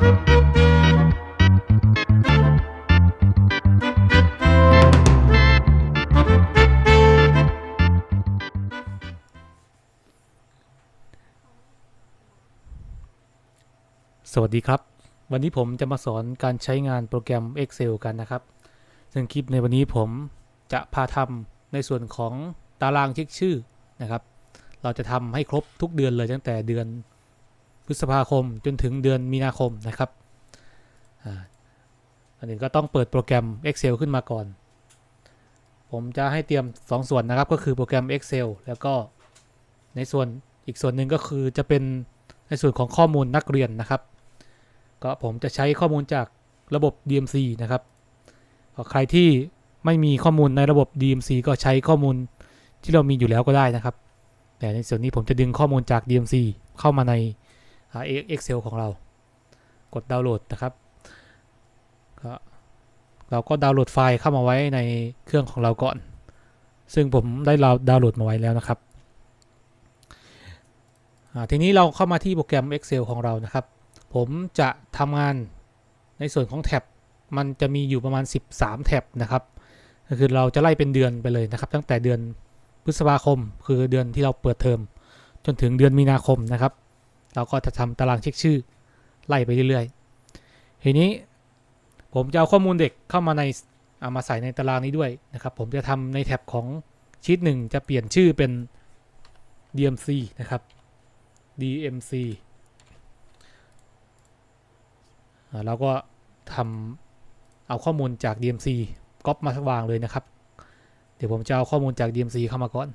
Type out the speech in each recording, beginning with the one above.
สวัสดีครับ วันนี้ผมจะมาสอนการใช้งานโปรแกรม Excel กันนะครับ ซึ่งคลิปในวันนี้ผมจะพาทำในส่วนของตารางเช็คชื่อนะครับ เราจะทำให้ครบทุกเดือนเลยตั้งแต่เดือน พฤษภาคมจนถึงเดือนมีนาคมนะครับอ่าอันนี้ก็ต้องเปิดโปรแกรม Excel ขึ้นมาก่อน ผมจะให้เตรียม2ส่วนนะครับ ก็คือโปรแกรม Excel แล้วก็ในส่วนอีกส่วนหนึ่งก็คือจะเป็นในส่วนของข้อมูลนักเรียนนะครับ ก็ผมจะใช้ข้อมูลจากระบบ DMC นะครับใครที่ไม่มีข้อมูลในระบบ DMC ก็ใช้ข้อมูลที่เรามีอยู่แล้วก็ได้นะครับ แต่ในส่วนนี้ผมจะดึงข้อมูลจาก DMC เข้ามาใน Excel ของเรา กดดาวน์โหลดนะครับก็เราก็ดาวน์โหลดไฟล์เข้ามาไว้ในเครื่องของเราก่อน ซึ่งผมได้ดาวน์โหลดมาไว้แล้วนะครับทีนี้เราเข้ามาที่โปรแกรม Excel ของเรานะครับ ผมจะทำงานในส่วนของแท็บมันจะมีอยู่ประมาณ 13 แท็บนะครับก็คือเราจะไล่เป็นเดือนไปเลยนะครับ ตั้งแต่เดือนพฤษภาคม คือเดือนที่เราเปิดเทอมจนถึงเดือนมีนาคมนะครับ เราก็จะทำตารางเช็คชื่อไล่ไปเรื่อยๆ ทีนี้ผมจะเอาข้อมูลเด็กเข้ามาในเอามาใส่ในตารางนี้ด้วยนะครับ ผมจะทำในแท็บของชีตหนึ่งจะเปลี่ยนชื่อเป็น DMC นะครับ DMC เราก็ทำเอาข้อมูลจาก DMC ก๊อปมาวางเลยนะครับ เดี๋ยวผมจะเอาข้อมูลจาก DMC เข้ามาก่อน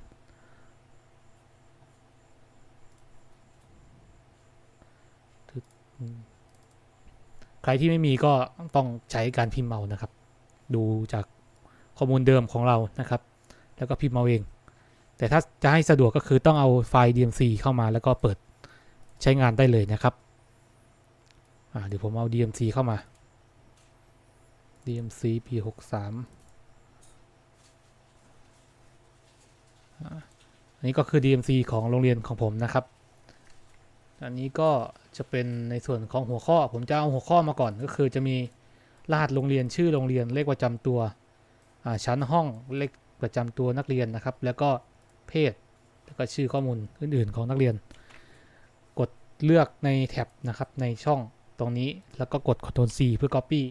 ใครที่ไม่มีก็ต้องใช้การพิมพ์เอานะครับ ดูจากข้อมูลเดิมของเรานะครับ แล้วก็พิมพ์เอาเอง แต่ถ้าจะให้สะดวกก็คือต้องเอาไฟล์ DMC เข้ามาแล้วก็เปิดใช้งานได้เลยนะครับเดี๋ยวผมเอา DMC เข้ามา DMC P63 อ่าอันนี้ก็คือ DMC ของโรงเรียนของผมนะครับ อันนี้ก็จะเป็นในส่วนของหัวข้อ ผมจะเอาหัวข้อมาก่อนก็คือจะมีรหัสโรงเรียนชื่อโรงเรียนเลขประจำตัวชั้นห้องเลขประจำตัวนักเรียนนะครับ แล้วก็เพศแล้วก็ชื่อข้อมูลอื่น ๆ ของนักเรียน กดเลือกในแท็บนะครับในช่องตรงนี้แล้วก็กด Ctrl C เพื่อ Copy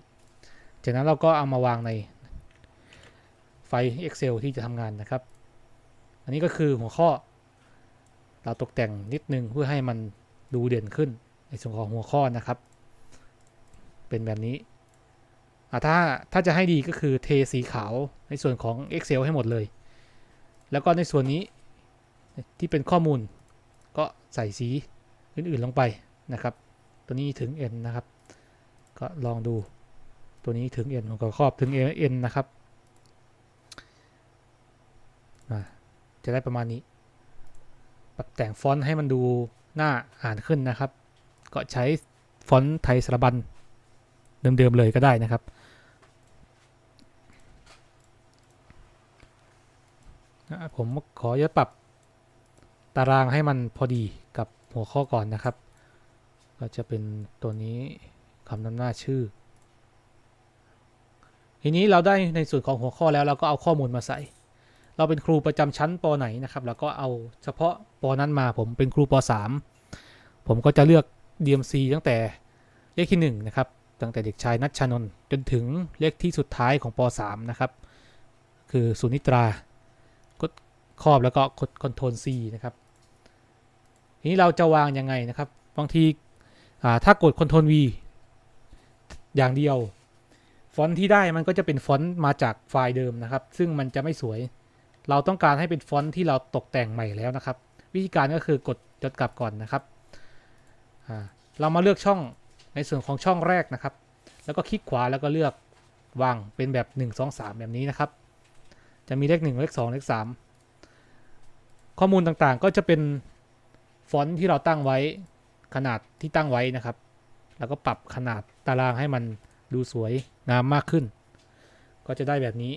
จากนั้นเราก็เอามาวางในไฟ Excel ที่จะทำงานนะครับ อันนี้ก็คือหัวข้อ เราตกแต่งนิดนึงเพื่อให้มัน ดูเด่นขึ้นในส่วนของหัวข้อนะครับ เป็นแบบนี้ถ้าถ้าจะให้ดีก็คือเทสีขาวในส่วนของ Excel ให้หมดเลย แล้วก็ในส่วนนี้ที่เป็นข้อมูลก็ใส่สีอื่นๆลงไปนะครับ ตัวนี้ถึง n นะครับ ก็ลองดูตัวนี้ถึง n ผมก็ครอบถึง n นะครับจะได้ประมาณนี้ ปรับแต่งฟอนต์ให้มันดู หน่าอ่านขึ้นนะครับ ก็ใช้ฟอนต์ไทยสระบันเดิมๆเลยก็ได้นะครับ ผมขอจะปรับตารางให้มันพอดีกับหัวข้อก่อนนะครับ ก็จะเป็นตัวนี้คำนำหน้าชื่อ ทีนี้เราได้ในส่วนของหัวข้อแล้วเราก็เอาข้อมูลมาใส่ เราเป็นครูประจำชั้นปไหนนะครับ แล้วก็เอาเฉพาะปนั้นมาผมเป็นครูป 3 ผมก็จะเลือก DMC ตั้งแต่เลขที่1นะครับตั้งแต่เด็กชายนัชชานนท์จนถึงเลขที่สุดท้ายของป 3 นะครับ คือสุนิตรากดครอบแล้วก็กด Ctrl C นะครับทีนี้เราจะวางยังไงนะครับบางทีถ้ากด Ctrl V อย่างเดียว ฟอนต์ที่ได้มันก็จะเป็นฟอนต์มาจากไฟล์เดิมนะครับ ซึ่งมันจะไม่สวย เราต้องการให้เป็นฟอนต์ที่เราตกแต่งใหม่แล้วนะครับ วิธีการก็คือกดจดกลับก่อนนะครับ เรามาเลือกช่องในส่วนของช่องแรกนะครับ แล้วก็คลิกขวาแล้วก็เลือกวางเป็นแบบ 1 2 3 แบบนี้นะครับ จะมีเลข1เลข2เลข3 ข้อมูลต่างๆก็จะเป็นฟอนต์ที่เราตั้งไว้ขนาดที่ตั้งไว้นะครับ แล้วก็ปรับขนาดตารางให้มันดูสวยงามมากขึ้น ก็จะได้แบบนี้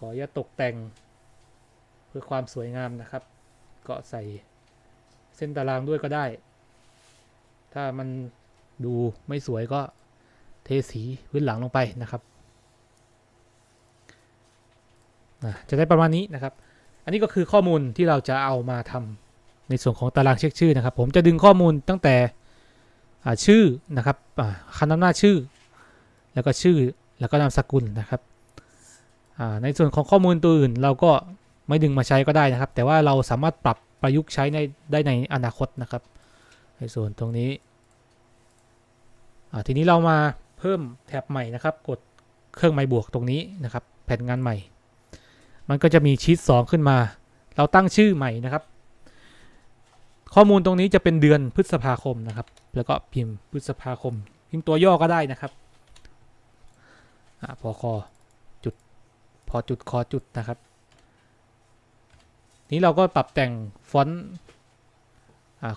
ก็อย่าตกแต่งเพื่อความสวยงามนะครับ ก็ใส่เส้นตารางด้วยก็ได้ ถ้ามันดูไม่สวยก็เทสีพื้นหลังลงไปนะครับจะได้ประมาณนี้นะครับ อันนี้ก็คือข้อมูลที่เราจะเอามาทำในส่วนของตารางเช็คชื่อนะครับ ผมจะดึงข้อมูลตั้งแต่ชื่อนะครับคันนำหน้าชื่อ แล้วก็ชื่อแล้วก็นามสกุลนะครับ ในส่วนของข้อมูลตัวอื่น เราก็ไม่ดึงมาใช้ก็ได้นะครับ แต่ว่าเราสามารถปรับประยุกต์ใช้ในได้ในอนาคตนะครับ ในส่วนตรงนี้อ่าทีนี้เรามาเพิ่มแท็บใหม่นะครับ กดเครื่องไม้บวกตรงนี้นะครับ แผ่นงานใหม่ มันก็จะมีชีต2ขึ้นมา เราตั้งชื่อใหม่นะครับ ข้อมูลตรงนี้จะเป็นเดือนพฤษภาคมนะครับ แล้วก็พิมพ์พฤษภาคม พิมพ์ตัวย่อก็ได้นะครับอ่าพอคอ พอจุดคอจุดนะครับ นี้เราก็ปรับแต่งฟอนต์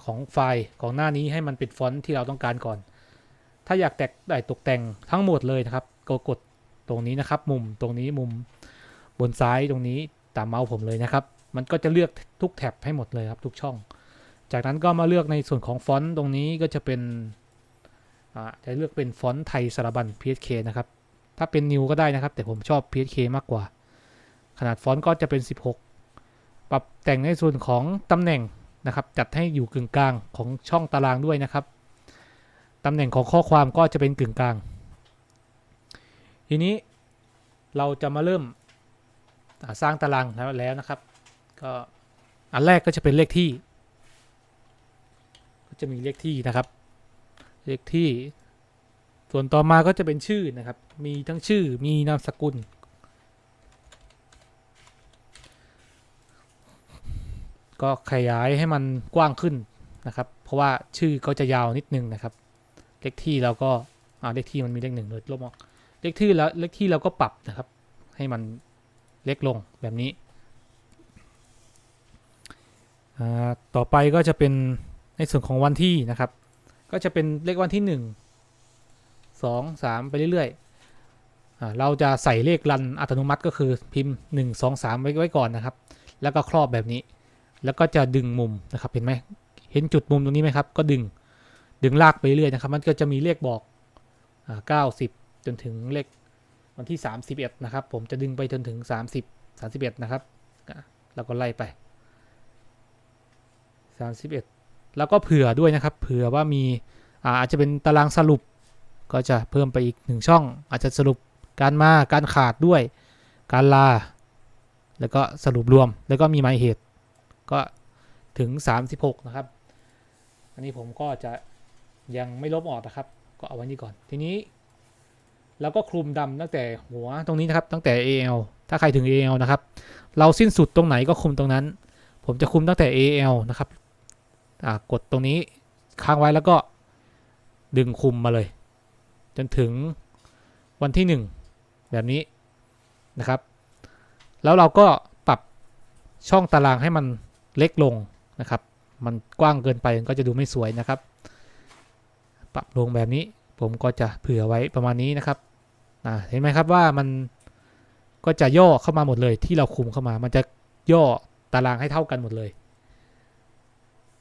ของไฟล์ของหน้านี้ให้มันเป็นฟอนต์ที่เราต้องการก่อน ถ้าอยากแตกได้ตกแต่งทั้งหมดเลยนะครับก็กดตรงนี้นะครับ มุมตรงนี้มุมบนซ้ายตรงนี้ตามเมาส์ผมเลยนะครับ มันก็จะเลือกทุกแท็บให้หมดเลยครับทุกช่อง จากนั้นก็มาเลือกในส่วนของฟอนต์ตรงนี้ก็จะเป็นจะเลือกเป็นฟอนต์ไทยสารบัญ PSK นะครับ ถ้าเป็น New ก็ได้นะครับ แต่ผมชอบ PSK มากกว่า ขนาดฟอนต์ก็จะเป็น 16 ปรับแต่งในส่วนของตำแหน่งนะครับ จัดให้อยู่กึ่งกลางของช่องตารางด้วยนะครับตำแหน่งของข้อความก็จะเป็นกึ่งกลาง ทีนี้เราจะมาเริ่มสร้างตารางแล้วแล้วนะครับ ก็อันแรกก็จะเป็นเลขที่ ก็จะมีเลขที่นะครับ เลขที่ ส่วนต่อมาก็จะเป็นชื่อนะครับ มีทั้งชื่อมีนามสกุล ก็ขยายให้มันกว้างขึ้นนะครับ เพราะว่าชื่อก็จะยาวนิดนึงนะครับเลขที่เราก็อ่าเลขที่มันมีเลขหนึ่งเลยลบออกเลขที่แล้วเลขที่เราก็ปรับนะครับ ให้มันเล็กลงแบบนี้ต่อไปก็จะเป็นในส่วนของวันที่นะครับ ก็จะเป็นเลขวันที่ห นึ่งสองสามไปเรื่อยๆ เราจะใส่เลขรันอัตโนมัติก็คือพิมพ์หนึ่งสองสามไว้ไว้ก่อนนะครับ แล้วก็ครอบแบบนี้ แล้วก็จะดึงมุมนะครับ เห็นไหม เห็นจุดมุมตรงนี้ไหมครับ ก็ดึง ดึงลากไปเรื่อยนะครับ มันก็จะมีเลขบอกอ่า90 จนถึงเลขวันที่ 31 นะครับ ผมจะดึงไปจนถึง 30 31 นะครับ แล้วก็ไล่ไป 31 แล้วก็เผื่อด้วยนะครับ เผื่อว่ามีอาจจะเป็นตารางสรุป ก็จะเพิ่มไปอีกหนึ่งช่อง อาจจะสรุปการมาการขาดด้วย การลา แล้วก็สรุปรวมแล้วก็มีหมายเหตุก็ถึง 36 นะครับ อันนี้ผมก็จะยังไม่ลบออกนะครับ ก็เอาไว้นี่ก่อน ทีนี้เราก็คลุมดำตั้งแต่หัวตรงนี้นะครับ ตั้งแต่ AL ถ้าใครถึง AL นะครับ เราสิ้นสุดตรงไหนก็คุมตรงนั้น ผมจะคุมตั้งแต่ AL นะครับกดตรงนี้ค้างไว้แล้วก็ดึงคุมมาเลย จนถึงวันที่ 1 แบบนี้นะครับ แล้วเราก็ปรับช่องตารางให้มันเล็กลงนะครับ มันกว้างเกินไปก็จะดูไม่สวยนะครับ ปรับลงแบบนี้ผมก็จะเผื่อไว้ประมาณนี้นะครับเห็นไหมครับว่ามันก็จะย่อเข้ามาหมดเลยที่เราคุมเข้ามา มันจะย่อตารางให้เท่ากันหมดเลย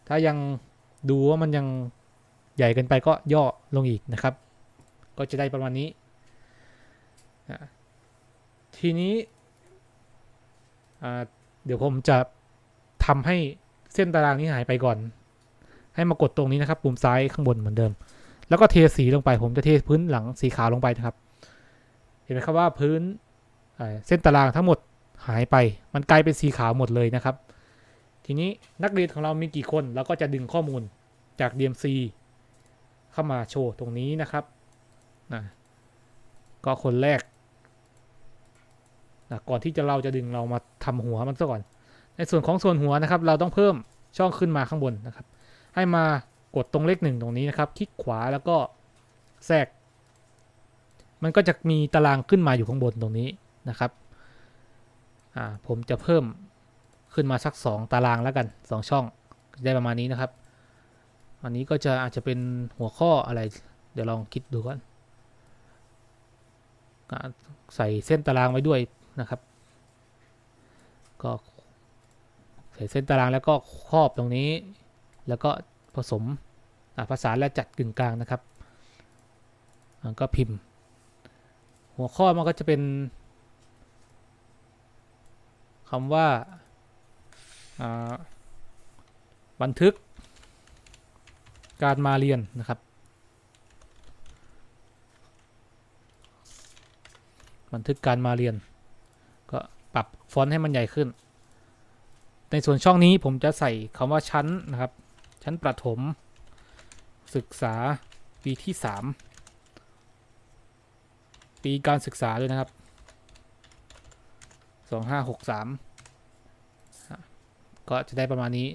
ถ้ายังดูว่ามันยังใหญ่เกินไปก็ย่อลงอีกนะครับ ก็จะได้ประมาณนี้ ทีนี้เดี๋ยวผมจะทำให้เส้นตารางนี้หายไปก่อน ให้มากดตรงนี้นะครับ ปุ่มซ้ายข้างบนเหมือนเดิม แล้วก็เทสีลงไป ผมจะเทพื้นหลังสีขาวลงไปนะครับ เห็นไหมครับว่าพื้นเเส้นตารางทั้งหมดหายไป มันกลายเป็นสีขาวหมดเลยนะครับ ทีนี้นักเรียนของเรามีกี่คน เราก็จะดึงข้อมูลจาก DMC เข้ามาโชว์ตรงนี้นะครับ นะก็คนแรกนะก่อนที่จะเราจะดึงเรามาทำหัวมันซะก่อน ในส่วนของส่วนหัวนะครับ เราต้องเพิ่มช่องขึ้นมาข้างบนนะครับ ให้มากดตรงเลขหนึ่งตรงนี้นะครับ คลิกขวาแล้วก็แทรก มันก็จะมีตารางขึ้นมาอยู่ข้างบนตรงนี้นะครับผมจะเพิ่มขึ้นมาสัก 2 ตารางแล้วกัน 2 ช่องได้ประมาณนี้นะครับ อันนี้ก็จะอาจจะเป็นหัวข้ออะไร เดี๋ยวลองคิดดูก่อน ใส่เส้นตารางไว้ด้วยนะครับ ก็ใส่เส้นตารางแล้วก็ครอบตรงนี้ แล้วก็ผสมภาษาและจัดกึ่งกลางนะครับก็พิมพ์ หัวข้อมันก็จะเป็นคำว่าบันทึกการมาเรียนนะครับ บันทึกการมาเรียน ก็ปรับฟอนต์ให้มันใหญ่ขึ้น ในส่วนช่องนี้ผมจะใส่คำว่าชั้นนะครับ ชั้นประถม ศึกษาปีที่ 3 ปีการศึกษาด้วยนะครับ 2563 ก็จะได้ประมาณนี้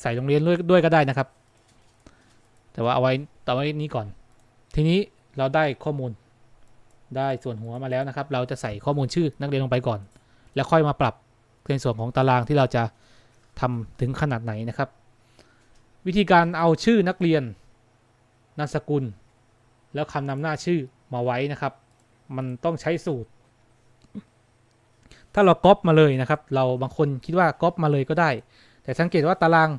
ใส่โรงเรียนด้วยด้วยก็ได้นะครับ แต่ว่าเอาไว้ต่อไว้นี้ก่อน ทีนี้เราได้ข้อมูล ได้ส่วนหัวมาแล้วนะครับ เราจะใส่ข้อมูลชื่อนักเรียนลงไปก่อน แล้วค่อยมาปรับในส่วนของตารางที่เราจะทำถึงขนาดไหนนะครับ วิธีการเอาชื่อนักเรียนนามสกุล แล้วคำนำหน้าชื่อมาไว้นะครับ มันต้องใช้สูตร ถ้าเราก๊อปมาเลยนะครับ เราบางคนคิดว่าก๊อปมาเลยก็ได้ แต่สังเกตว่าตาราง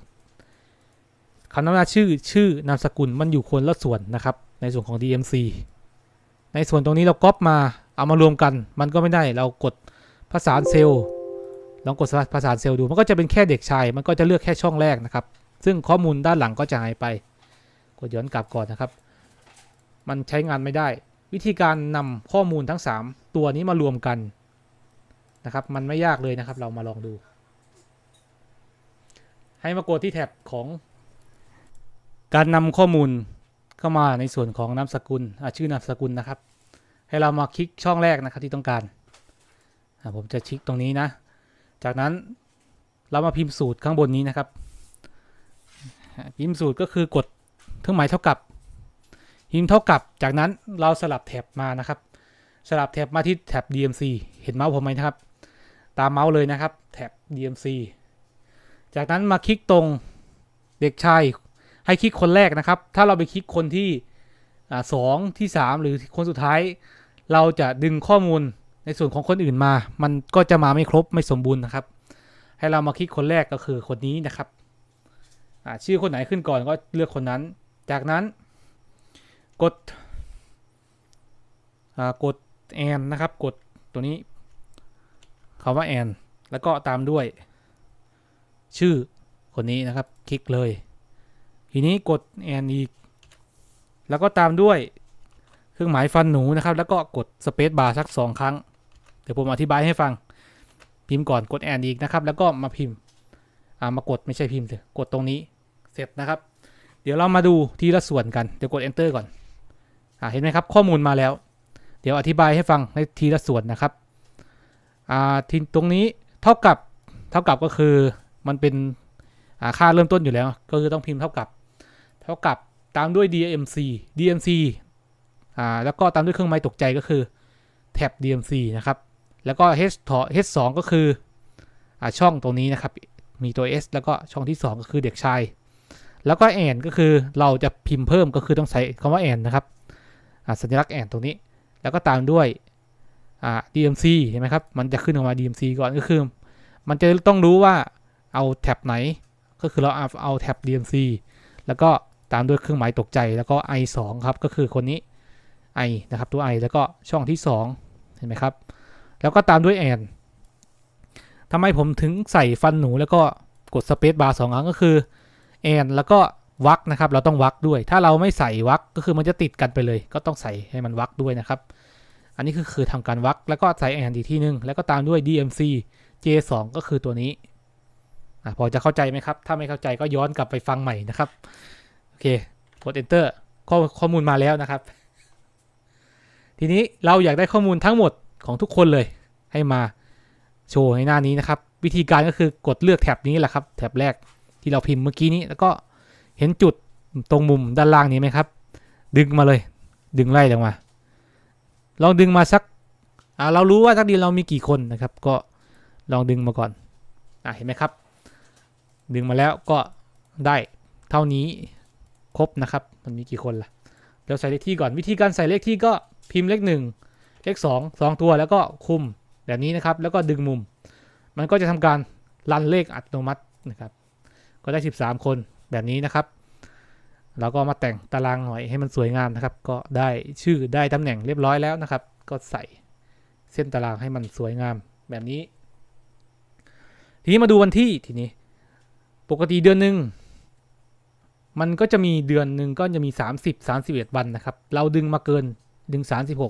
คำนำหน้าชื่อชื่อนามสกุลมันอยู่คนละส่วนนะครับ ในส่วนของ DMC ในส่วนตรงนี้เราก๊อปมาเอามารวมกันมันก็ไม่ได้เรากดผสานเซลล์ลองกดผสานเซลล์ดูมันก็จะเป็นแค่เด็กชาย มันก็จะเลือกแค่ช่องแรกนะครับ ซึ่งข้อมูลด้านหลังก็จะหายไป กดย้อนกลับก่อนนะครับ มันใช้งานไม่ได้ วิธีการนำข้อมูลทั้ง 3 ตัวนี้มารวมกันนะครับ มันไม่ยากเลยนะครับ เรามาลองดู ให้มากดที่แท็บของ การนำข้อมูล เข้ามาในส่วนของนามสกุลชื่อนามสกุลนะครับ ให้เรามาคลิกช่องแรกนะครับที่ต้องการ ผมจะคลิกตรงนี้นะ จากนั้นเรามาพิมพ์สูตรข้างบนนี้นะครับ พิมพ์สูตรก็คือกดเครื่องหมายเท่ากับ พิมพ์เท่ากับ จากนั้นเราสลับแท็บมานะครับ สลับแท็บมาที่แท็บ DMC เห็นเมาส์ผมไหมนะครับ ตามเมาส์เลยนะครับแท็บ DMC จากนั้นมาคลิกตรงเด็กชาย ให้คลิกคนแรกนะครับ ถ้าเราไปคลิกคนที่สองที่ 3 หรือคนสุดท้าย เราจะดึงข้อมูลในส่วนของคนอื่นมา มันก็จะมาไม่ครบไม่สมบูรณ์นะครับ ให้เรามาคลิกคนแรกก็คือคนนี้นะครับชื่อคนไหนขึ้นก่อนก็เลือกคนนั้น จากนั้น กดกดแอนนะครับ กดตัวนี้คำว่าแอนแล้วก็ตามด้วย ชื่อคนนี้นะครับ คลิกเลย ทีนี้กดแอนอีก แล้วก็ตามด้วยเครื่องหมายฟันหนูนะครับ แล้วก็กดสเปซบาร์สัก 2 ครั้ง เดี๋ยวผมอธิบายให้ฟัง พิมพ์ก่อนกดแอนอีกนะครับ แล้วก็มาพิมพ์ อ่ามากดไม่ใช่พิมพ์สิกดตรงนี้ เสร็จนะครับ เดี๋ยวเรามาดูทีละส่วนกัน เดี๋ยวกด enter ก่อน อ่าเห็นไหมครับ ข้อมูลมาแล้ว เดี๋ยวอธิบายให้ฟังในทีละส่วนนะครับ อ่าทีตรงนี้เท่ากับ เท่ากับก็คือมันเป็นอ่าค่าเริ่มต้นอยู่แล้ว ก็คือต้องพิมพ์เท่ากับ เท่ากับตามด้วย DMC DMC อ่าแล้วก็ตามด้วยเครื่องหมายตกใจก็คือแท็บ DMC นะครับ แล้วก็ H ถอ H 2 ก็คืออ่าช่องตรงนี้นะครับ มีตัว S แล้วก็ช่องที่ 2 ก็คือเด็กชาย แล้วก็แอนก็คือเราจะพิมพ์เพิ่มก็คือต้องใส่คำว่าแอนนะครับอ่าสัญลักษณ์แอนตรงนี้ แล้วก็ตามด้วยอ่า DMC เห็นไหมครับ มันจะขึ้นออกมา DMC ก่อนก็คือ มันจะต้องรู้ว่าเอาแท็บไหน ก็คือเราเอาเอาแท็บ DMC แล้วก็ ตามด้วยเครื่องหมายตกใจแล้วก็ i 2ครับก็คือคนนี้ i นะครับตัว i แล้วก็ช่องที่ 2 เห็นไหมครับ แล้วก็ตามด้วยแอนทำไมผมถึงใส่ฟันหนูแล้วก็กดสเปซบาร์สองครั้งก็คือแอนแล้วก็วักนะครับ เราต้องวักด้วย ถ้าเราไม่ใส่วักก็คือมันจะติดกันไปเลย ก็ต้องใส่ให้มันวักด้วยนะครับ อันนี้คือคือทำการวักแล้วก็ใส่แอนอีกที่นึง แล้วก็ตามด้วย DMC J2 ก็คือตัวนี้อพอจะเข้าใจไหมครับ ถ้าไม่เข้าใจก็ย้อนกลับไปฟังใหม่นะครับ เคกด enter ข้อข้อมูลมาแล้วนะครับ ทีนี้เราอยากได้ข้อมูลทั้งหมดของทุกคนเลยให้มาโชว์ในหน้านี้นะครับ วิธีการก็คือกดเลือกแท็บนี้แหละครับ แท็บแรกที่เราพิมพ์เมื่อกี้นี้แล้วก็เห็นจุดตรงมุมด้านล่างนี้ไหมครับ ดึงมาเลย ดึงไล่ลงมา ลองดึงมาสักเรารู้ว่าทักดีเรามีกี่คนนะครับ ก็ลองดึงมาก่อนอเห็นไหมครับ ดึงมาแล้วก็ได้เท่านี้ รบนะครับ มันมีกี่คนล่ะเดี๋ยวใส่เลขที่ก่อนวิธีการใส่เลขที่ก็พิมพ์เลขหนึ่งเลขสองสองตัวแล้วก็คุมแบบนี้นะครับ แล้วก็ดึงมุม มันก็จะทำการรันเลขอัตโนมัตินะครับ ก็ได้ 13 คนแบบนี้นะครับเราก็มาแต่งตารางหน่อยให้มันสวยงามนะครับ ก็ได้ชื่อได้ตำแหน่งเรียบร้อยแล้วนะครับ ก็ใส่เส้นตารางให้มันสวยงามแบบนี้ ทีนี้มาดูวันที่ทีนี้ ปกติเดือนหนึ่ง มันก็จะมีเดือนหนึ่งก็จะมี 30 31 วันนะครับ เราดึงมาเกินดึง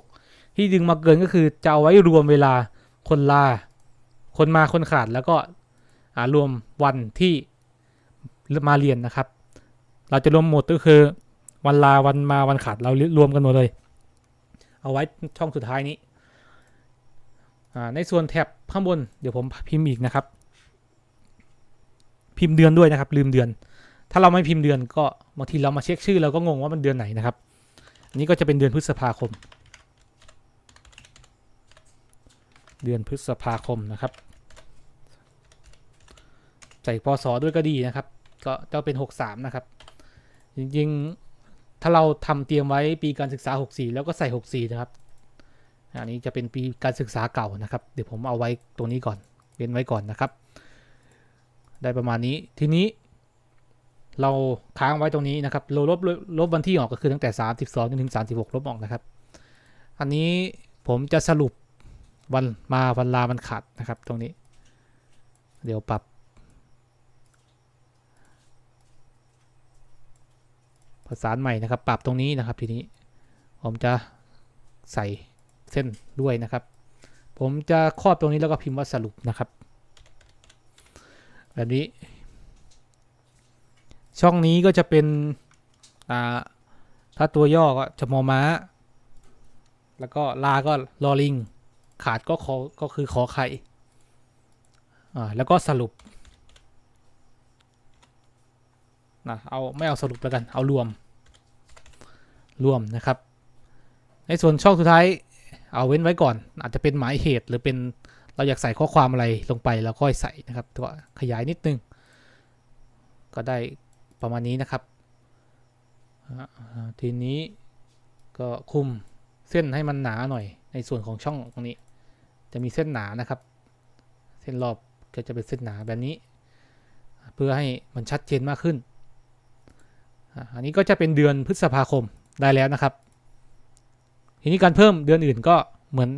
36 ที่ดึงมาเกินก็คือจะเอาไว้รวมเวลาคนลา คนมาคนขาดแล้วก็รวมวันที่มาเรียนนะครับ เราจะรวมหมดก็คือ วันลาวันมาวันขาดเรารวมกันหมดเลย เอาไว้ช่องสุดท้ายนี้ ในส่วนแท็บข้างบนเดี๋ยวผมพิมพ์อีกนะครับ พิมพ์เดือนด้วยนะครับ ลืมเดือน ถ้าเราไม่พิมพ์เดือนก็บางทีเรามาเช็คชื่อเราก็งงว่ามันเดือนไหนนะครับ อันนี้ก็จะเป็นเดือนพฤษภาคม เดือนพฤษภาคมนะครับ ใส่พศด้วยก็ดีนะครับ ก็จะเป็น 63 นะครับ จริงๆ ถ้าเราทำเตรียมไว้ปีการศึกษา 64 แล้วก็ใส่ 64 นะครับ อันนี้จะเป็นปีการศึกษาเก่านะครับ เดี๋ยวผมเอาไว้ตรงนี้ก่อนเว้นไว้ก่อนนะครับ ได้ประมาณนี้ทีนี้ เราค้างไว้ตรงนี้นะครับเราลบลบวันที่ออกก็คือตั้งแต่ 32จนถึง 36 ลบออกนะครับ อันนี้ผมจะสรุปวันมาวันลาวันขาดนะครับตรงนี้ เดี๋ยวปรับ ประสานใหม่นะครับ ปรับตรงนี้นะครับทีนี้ ผมจะใส่เส้นด้วยนะครับ ผมจะครอบตรงนี้แล้วก็พิมพ์ว่าสรุปนะครับ แบบนี้ ช่องนี้ก็จะเป็นอ่าถ้าตัวย่อก็จะมอม้า แล้วก็ลาก็ลอลิง ขาดก็ขอก็คือขอไข่อ่าแล้วก็สรุปนะเอาไม่เอาสรุปแล้วกัน เอารวม รวมนะครับ ในส่วนช่องสุดท้าย เอาเว้นไว้ก่อน อาจจะเป็นหมายเหตุหรือเป็นเราอยากใส่ข้อความอะไรลงไปแล้วค่อยใส่นะครับตัวขยายนิดนึง ก็ได้ ประมาณนี้นะครับ ทีนี้ก็คุมเส้นให้มันหนาหน่อย ในส่วนของช่องตรงนี้ จะมีเส้นหนานะครับ เส้นรอบก็จะเป็นเส้นหนาแบบนี้ เพื่อให้มันชัดเจนมากขึ้น อันนี้ก็จะเป็นเดือนพฤษภาคมได้แล้วนะครับ ทีนี้การเพิ่มเดือนอื่นก็เหมือน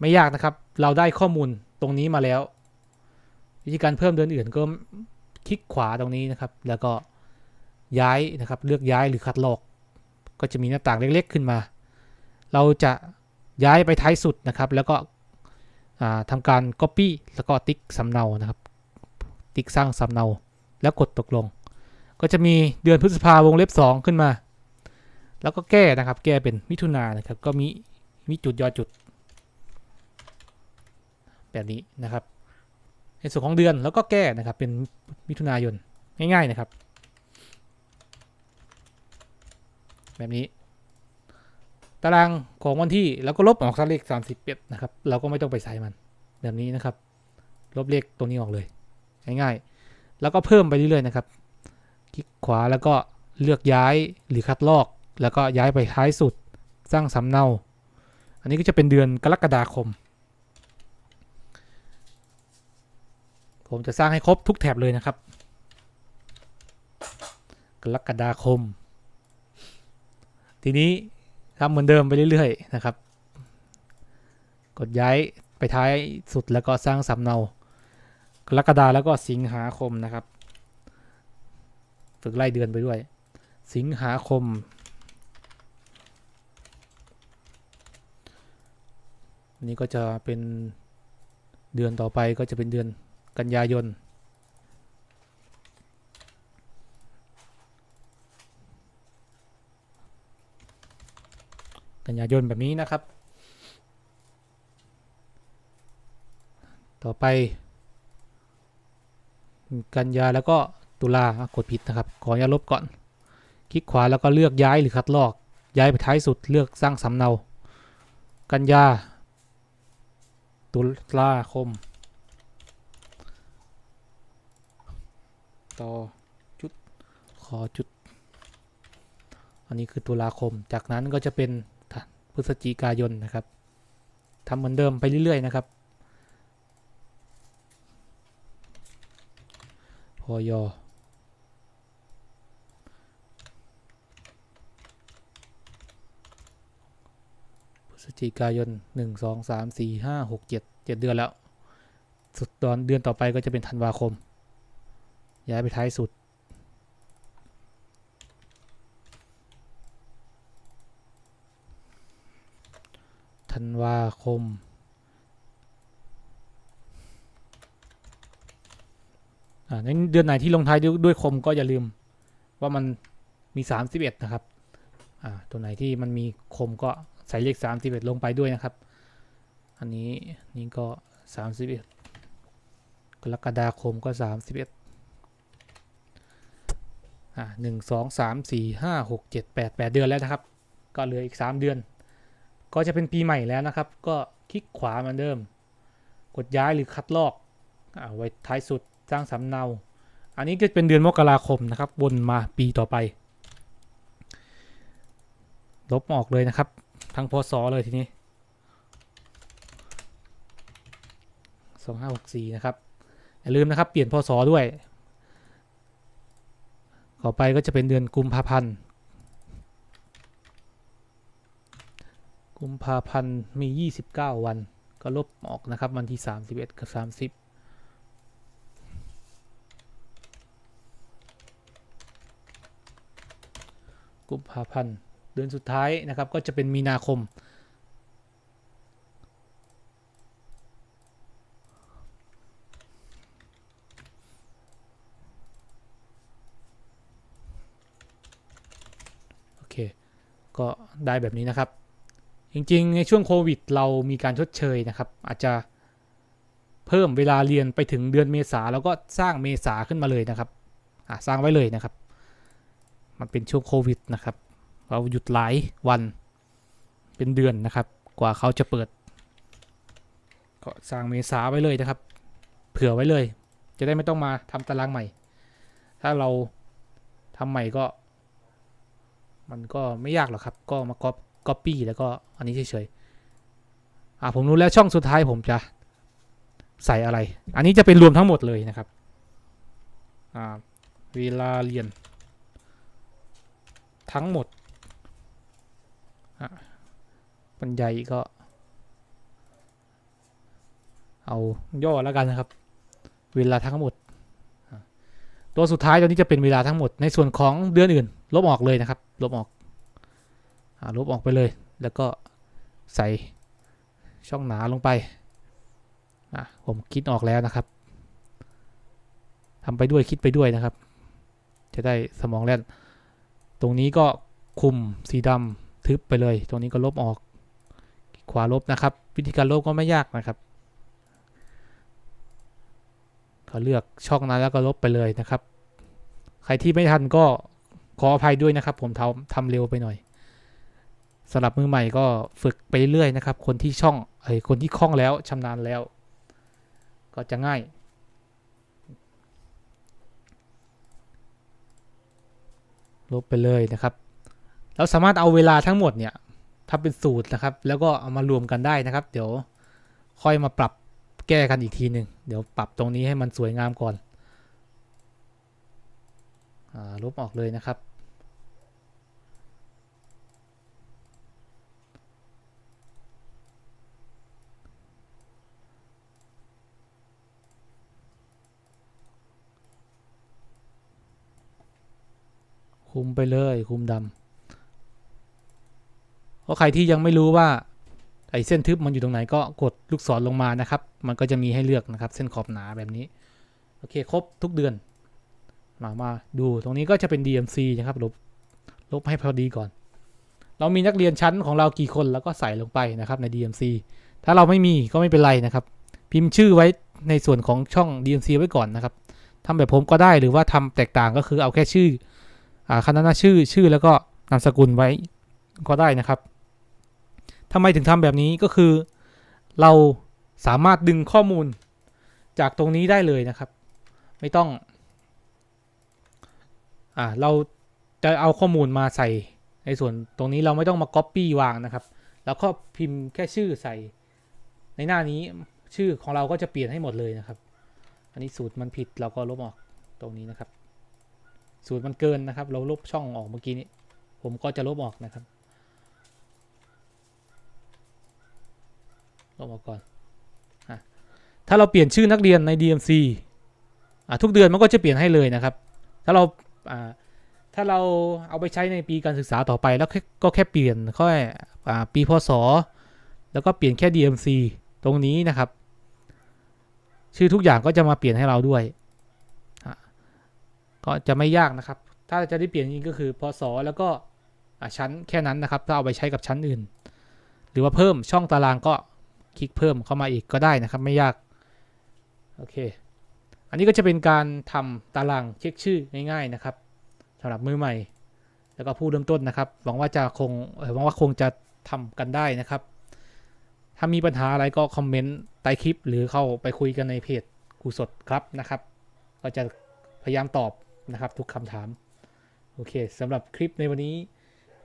ไม่ยากนะครับ เราได้ข้อมูลตรงนี้มาแล้ว วิธีการเพิ่มเดือนอื่นก็ คลิกขวาตรงนี้นะครับ แล้วก็ย้ายนะครับเลือกย้ายหรือคัดลอก ก็จะมีหน้าต่างเล็กๆขึ้นมา เราจะย้ายไปท้ายสุดนะครับ แล้วก็อ่าทำการ Copy แล้วก็ติ๊กสำเนานะครับ ติ๊กสร้างสำเนาแล้วกดตกลง ก็จะมีเดือนพฤษภาวงเล็บ 2 ขึ้นมา แล้วก็แก้นะครับ แก้เป็นมิถุนานนะครับ ก็มีมีจุดยอจุด แบบนี้นะครับ ในส่วนของเดือนแล้วก็แก้นะครับเป็นมิถุนายนง่าย ๆนะครับ แบบนี้ ตารางของวันที่แล้วก็ลบออกซะเลข31นะครับ เราก็ไม่ต้องไปใส่มันแบบนี้นะครับ ลบเลขตัวนี้ออกเลย ง่ายๆ แล้วก็เพิ่มไปเรื่อยๆนะครับ คลิกขวาแล้วก็เลือกย้ายหรือคัดลอก แล้วก็ย้ายไปท้ายสุดสร้างสำเนา อันนี้ก็จะเป็นเดือนกรกฎาคม ผมจะสร้างให้ครบทุกแถบเลยนะครับ กรกฎาคม ทีนี้ทำเหมือนเดิมไปเรื่อยๆนะครับ กดย้ายไปท้ายสุดแล้วก็สร้างสำเนากรกฎาแล้วก็สิงหาคมนะครับ ฝึกไล่เดือนไปด้วย สิงหาคมอันนี้ก็จะเป็นเดือนต่อไปก็จะเป็นเดือน กันยายน กันยายนแบบนี้นะครับ ต่อไป กันยาแล้วก็ตุลากดผิดนะครับ ขออย่าตลบก่อน คลิกขวาแล้วก็เลือกย้ายหรือคัดลอก ย้ายไปท้ายสุดเลือกสร้างสำเนา กันยาตุลาคม ต่อจุดขอจุด อันนี้คือตุลาคม จากนั้นก็จะเป็นพฤศจิกายนนะครับทำเหมือนเดิมไปเรื่อยๆนะครับพอยอพฤศจิกายน 1 2 3 4 5 6 7 7 เดือนแล้ว สุดตอนเดือนต่อไปก็จะเป็นธันวาคม ย้ายไปท้ายสุด ธันวาคม อ่าในเดือนไหนที่ลงท้ายด้วยคมก็อย่าลืม ว่ามันมี 31 นะครับ อ่า ตัวไหนที่มันมีคมก็ใส่เลข 31 ลงไปด้วยนะครับ อันนี้นี่ก็ 31 กรกฎาคมก็ 31อ่า หนึ่งสองสามสี่ห้าหกเจ็ดแปดแปดเดือนแล้วนะครับ ก็เหลืออีก3เดือน ก็จะเป็นปีใหม่แล้วนะครับ ก็คลิกขวาเหมือนเดิม กดย้ายหรือคัดลอกอ่าไว้ท้ายสุดสร้างสำเนา อันนี้ก็เป็นเดือนมกราคมนะครับวนมาปีต่อไป ลบออกเลยนะครับ ทั้งพศเลยทีนี้2564 นะครับ อย่าลืมนะครับ เปลี่ยนพศด้วย ต่อไปก็จะเป็นเดือนกุมภาพันธ์กุมภาพันธ์มี 29 วัน ก็ลบออกนะครับ วันที่ 31 กับ 30กุมภาพันธ์เดือนสุดท้ายนะครับก็จะเป็นมีนาคม โอเค ก็ได้แบบนี้นะครับ จริงๆ ในช่วงโควิด เรามีการชดเชยนะครับ อาจจะเพิ่มเวลาเรียนไปถึงเดือนเมษาแล้วก็สร้างเมษาขึ้นมาเลยนะครับสร้างไว้เลยนะครับ มันเป็นช่วงโควิดนะครับ เราหยุดหลายวันเป็นเดือนนะครับ กว่าเขาจะเปิด ก็สร้างเมษาไว้เลยนะครับ เผื่อไว้เลย จะได้ไม่ต้องมาทำตารางใหม่ ถ้าเราทำใหม่ก็ มันก็ไม่ยากหรอกครับ ก็มาก๊อปก๊อปปี้แล้วก็อันนี้เฉยๆอ่าผมรู้แล้วช่องสุดท้ายผมจะใส่อะไร อันนี้จะเป็นรวมทั้งหมดเลยนะครับอ่าเวลาเรียน ทั้งหมดอะบรรยายก็ เอาย่อแล้วกันนะครับ เวลาทั้งหมด ตัวสุดท้ายตัวนี้จะเป็นเวลาทั้งหมดในส่วนของเดือนอื่น ลบออกเลยนะครับ ลบออกอลบออกไปเลย แล้วก็ใส่ช่องหนาลงไป ผมคิดออกแล้วนะครับทำไปด้วยคิดไปด้วยนะครับ จะได้สมองแล่นตรงนี้ก็คุมสีดำทึบไปเลย ตรงนี้ก็ลบออก ขวาลบนะครับ วิธีการลบก็ไม่ยากนะครับก็เลือกช่องนั้นแล้วก็ลบไปเลยนะครับ ใครที่ไม่ทันก็ ขออภัยด้วยนะครับ ผมทำทำเร็วไปหน่อยสำหรับมือใหม่ก็ฝึกไปเรื่อยนะครับ คนที่ช่องเอ้คนที่คล่องแล้วชำนาญแล้ว ก็จะง่าย ลบไปเลยนะครับ เราสามารถเอาเวลาทั้งหมดเนี่ยถ้าเป็นสูตรนะครับ แล้วก็เอามารวมกันได้นะครับ เดี๋ยวค่อยมาปรับแก้กันอีกทีหนึ่งเดี๋ยวปรับตรงนี้ให้มันสวยงามก่อน ลบออกเลยนะครับ คุมไปเลยคุมดำเพราะใครที่ยังไม่รู้ว่าไอเส้นทึบมันอยู่ตรงไหนก็กดลูกศรลงมานะครับ มันก็จะมีให้เลือกนะครับ เส้นขอบหนาแบบนี้ โอเค ครบทุกเดือน มามาดูตรงนี้ก็จะเป็น DMC นะครับลบลบให้พอดีก่อน เรามีนักเรียนชั้นของเรากี่คนแล้วก็ใส่ลงไปนะครับใน DMC ถ้าเราไม่มีก็ไม่เป็นไรนะครับ พิมพ์ชื่อไว้ในส่วนของช่อง DMC ไว้ก่อนนะครับทำแบบผมก็ได้หรือว่าทำแตกต่างก็คือเอาแค่ชื่ออคณะหน้าชื่อชื่อแล้วก็นามสกุลไว้ก็ได้นะครับทำไมถึงทำแบบนี้ก็คือ เราสามารถดึงข้อมูลจากตรงนี้ได้เลยนะครับ ไม่ต้อง อ่าเราจะเอาข้อมูลมาใส่ ในส่วนตรงนี้เราไม่ต้องมา Copy วางนะครับ แล้วก็พิมพ์แค่ชื่อใส่ ในหน้านี้ชื่อของเราก็จะเปลี่ยนให้หมดเลยนะครับ อันนี้สูตรมันผิดเราก็ลบออกตรงนี้นะครับ สูตรมันเกินนะครับ เราลบช่องออกเมื่อกี้นี้ ผมก็จะลบออกนะครับลบออกก่อนถ้าเราเปลี่ยนชื่อนักเรียนใน DMC อะทุกเดือนมันก็จะเปลี่ยนให้เลยนะครับ ถ้าเรา อ่าถ้าเราเอาไปใช้ในปีการศึกษาต่อไปแล้วก็แค่เปลี่ยนค่อ่าปีพศ แล้วก็เปลี่ยนแค่ DMC ตรงนี้นะครับ ชื่อทุกอย่างก็จะมาเปลี่ยนให้เราด้วย ก็จะไม่ยากนะครับ ถ้าจะได้เปลี่ยนจริงก็คือพศแล้วก็ชั้นแค่นั้นนะครับ ถ้าเอาไปใช้กับชั้นอื่น หรือว่าเพิ่มช่องตารางก็คลิกเพิ่มเข้ามาอีกก็ได้นะครับ ไม่ยาก โอเค อันนี้ก็จะเป็นการทำตารางเช็คชื่อง่ายๆนะครับสำหรับมือใหม่ แล้วก็ผู้เริ่มต้นนะครับ หวังว่าจะคงหวังว่าคงจะทำกันได้นะครับ ถ้ามีปัญหาอะไรก็คอมเมนต์ใต้คลิป หรือเข้าไปคุยกันในเพจครูสดครับนะครับ ก็จะพยายามตอบนะครับทุกคำถาม โอเคสำหรับคลิปในวันนี้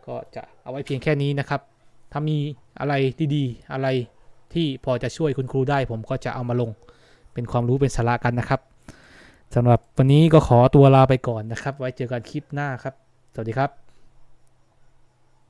ก็จะเอาไว้เพียงแค่นี้นะครับ ถ้ามีอะไรดีๆ อะไรที่พอจะช่วยคุณครูได้ผมก็จะเอามาลงเป็นความรู้เป็นสาระกันนะครับ สำหรับวันนี้ก็ขอตัวลาไปก่อนนะครับ ไว้เจอกันคลิปหน้าครับ สวัสดีครับ